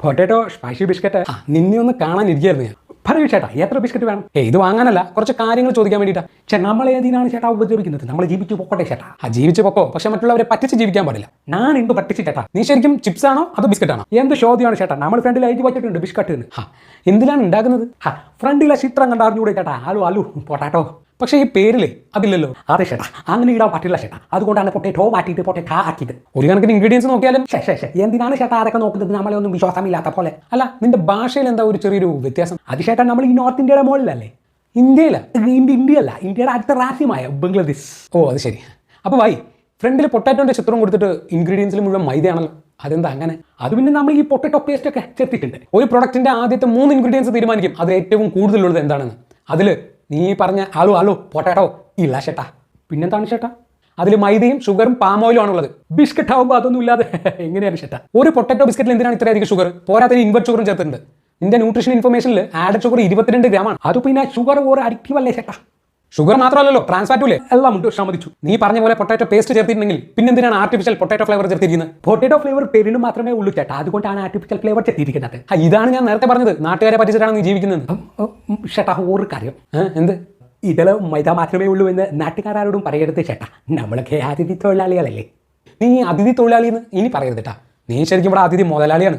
Potato spicy biscuit ആ. നിന്നെ ഒന്ന് കാണാനിരിക്കായിരുന്നു ഞാൻ. പറയൂ ചേട്ടാ എത്ര ബിസ്ക്കറ്റ് വേണം? ഏ ഇത് വാങ്ങാനല്ല കുറച്ച് കാര്യങ്ങൾ ചോദിക്കാൻ വേണ്ടിയിട്ടാ. ചേട്ടാ നമ്മളെ ഏതിനാണ് ചേട്ടാ ഉപദ്രവിക്കുന്നത്? നമ്മൾ ജീവിച്ചു പൊക്കോട്ടെ ചേട്ടാ. ആ ജീവിച്ചു പോക്കോ പക്ഷെ മറ്റുള്ളവരെ പറ്റിച്ച് ജീവിക്കാൻ പാടില്ല. ഞാൻ എന്ത് പറ്റിച്ച് ചേട്ടാ? നീ ശരിക്കും ചിപ്സ് ആണോ അതോ ബിസ്ക്കറ്റ് ആണോ? എന്ത് ചോദ്യമാണ് ചേട്ടാ? നമ്മൾ ഫ്രണ്ടിൽ അയച്ചു വച്ചിട്ടുണ്ട് ബിസ്ക്കറ്റ് ഹാ. എന്തിനാണ് ഉണ്ടാക്കുന്നത് ഹാ ഫ്രണ്ടിലെ ചിത്രം കണ്ട് ചേട്ടാ. ആലു ആലു പൊട്ടാറ്റോ. പക്ഷേ ഈ പേരിലേ അതില്ലല്ലോ. അതെ ചേട്ടാ അങ്ങനെ ഇടാൻ പറ്റില്ല ചേട്ടാ അതുകൊണ്ടാണ് പൊട്ടേറ്റോ മാറ്റിയിട്ട് പൊട്ടേറ്റ ആക്കിയത്. ഒരു കണക്കിന് ഇൻഗ്രീഡിയൻസ് നോക്കിയാലും ശേ ശേ എന്തിനാണ് ചേട്ടാ അതൊക്കെ നോക്കുന്നത്? നമ്മളെ ഒന്നും വിശ്വാസമില്ലാത്ത പോലെ. അല്ല നിന്റെ ഭാഷയിൽ എന്താ ഒരു ചെറിയൊരു വ്യത്യാസം? അത് ചേട്ടാ നമ്മൾ ഈ നോർത്ത് ഇന്ത്യയുടെ മുകളിലല്ലേ? ഇന്ത്യയില? ഇന്ത്യ ഇന്ത്യയല്ല. ഇന്ത്യയുടെ അടുത്ത രാജ്യമായ ബംഗ്ലാദേശ്. ഓ അത് ശരി. അപ്പോൾ വൈ ഫ്രണ്ടിൽ പൊട്ടാറ്റോന്റെ ചിത്രം കൊടുത്തിട്ട് ഇൻഗ്രീഡിയൻസിൽ മുഴുവൻ മൈദയാണല്ലോ. അതെന്താ അങ്ങനെ? അത് പിന്നെ നമ്മൾ ഈ പൊട്ടറ്റോ പേസ്റ്റ് ഒക്കെ ചേർത്തിട്ടുണ്ട്. ഒരു പ്രൊഡക്റ്റിന്റെ ആദ്യത്തെ മൂന്ന് ഇൻഗ്രീഡിയൻസ് തീരുമാനിക്കും. അതിൽ ഏറ്റവും കൂടുതലുള്ളത് എന്താണെന്ന്. അതിൽ നീ പറഞ്ഞ ആലു ആലു പൊട്ടാട്ടോ ഇല്ല ചേട്ടാ. പിന്നെന്താണ് ചേട്ടാ? അതിൽ മൈദയും ഷുഗറും പാം ഓയിലും ആണുള്ളത്. ബിസ്ക്കറ്റ് ആവുമ്പോൾ അതൊന്നും ഇല്ലാതെ എങ്ങനെയാണ് ചേട്ടാ? ഒരു പൊട്ടറ്റോ ബിസ്ക്കറ്റിൽ എന്തിനാണ് ഇത്രയധികം ഷുഗർ പോരാത്തതിന് ഇൻവെർട്ട് ഷുഗറും ചേർത്തിട്ടുണ്ട്. നിന്റെ ന്യൂട്രീഷൻ ഇൻഫർമേഷനിൽ ആഡ് ഷുഗർ ഇരുപത്തിരണ്ട് ഗ്രാമാണ്. അത് പിന്നെ ഷുഗർ ഓരോ അഡിക്റ്റീവ് അല്ലേ ചേട്ടാ? ഷുഗർ മാത്രമല്ലല്ലോ ഇല്ലേ എല്ലാം ഉണ്ട് സമ്മതിച്ചു നീ പറഞ്ഞ പോലെ പൊട്ടാറ്റോ പേസ്റ്റ് ചേർത്തിട്ടുണ്ടെങ്കിൽ പിന്നെന്തിനാണ് ആർട്ടിഫിഷ്യൽ പൊട്ടാറ്റോ ഫ്ലേവർ ചേർത്തിരിക്കുന്നത്? പൊട്ടാറ്റോ ഫ്ലേവർ പേരിന് മാത്രമേ ഉള്ളൂ ചേട്ടാ. അതുകൊണ്ടാണ് ആർട്ടിഫിഷ്യൽ ഫ്ലേവർ ചേർത്തിരിക്കുന്നത്. ഇതാണ് ഞാൻ നേരത്തെ പറഞ്ഞത്. നാട്ടുകാരെ പറ്റിച്ചിട്ടാണ് നീ ജീവിക്കുന്നത്. ചേട്ടാ ഒരു കാര്യം. എന്ത്? ഇതിൽ മൈദ മാത്രമേ ഉള്ളൂ എന്ന് നാട്ടുകാരോടും പറയരുത് ചേട്ടാ നമ്മളൊക്കെ അതിഥി തൊഴിലാളികളല്ലേ. നീ അതിഥി തൊഴിലാളി എന്ന് ഇനി പറയരുത് ചേട്ടാ നീ ശരിക്കും ഇവിടെ അതിഥി മുതലാളിയാണ്.